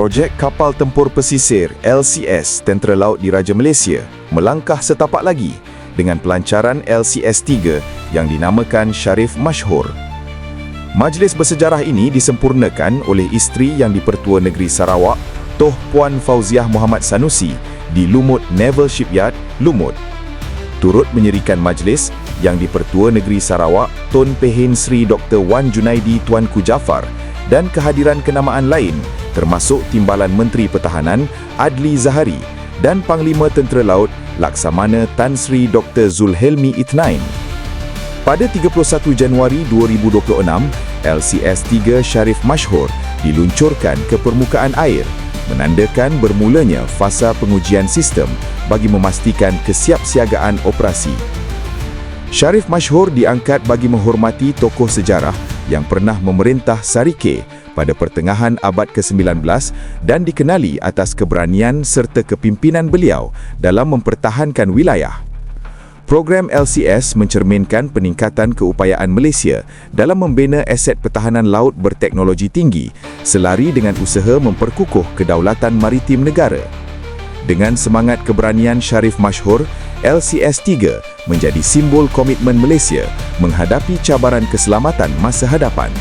projek kapal tempur pesisir LCS Tentera Laut Diraja Malaysia melangkah setapak lagi dengan pelancaran LCS-3 yang dinamakan Sharif Mashhur. Majlis bersejarah ini disempurnakan oleh isteri yang di-Pertua Negeri Sarawak, Toh Puan Fauziah Muhammad Sanusi di Lumut Naval Shipyard, Lumut. Turut menyerikan majlis yang di-Pertua Negeri Sarawak, Tun Pehin Sri Dr. Wan Junaidi Tuanku Jafar dan kehadiran kenamaan lain termasuk Timbalan Menteri Pertahanan Adli Zahari dan Panglima Tentera Laut Laksamana Tan Sri Dr. Zulhelmi Itnain. Pada 31 Januari 2026, LCS-3 Sharif Mashhur diluncurkan ke permukaan air menandakan bermulanya fasa pengujian sistem bagi memastikan kesiapsiagaan operasi. Sharif Mashhur diangkat bagi menghormati tokoh sejarah yang pernah memerintah Sarike pada pertengahan abad ke-19 dan dikenali atas keberanian serta kepimpinan beliau dalam mempertahankan wilayah. Program LCS mencerminkan peningkatan keupayaan Malaysia dalam membina aset pertahanan laut berteknologi tinggi selari dengan usaha memperkukuh kedaulatan maritim negara. Dengan semangat keberanian Sharif Mashhur, LCS-3 menjadi simbol komitmen Malaysia menghadapi cabaran keselamatan masa hadapan.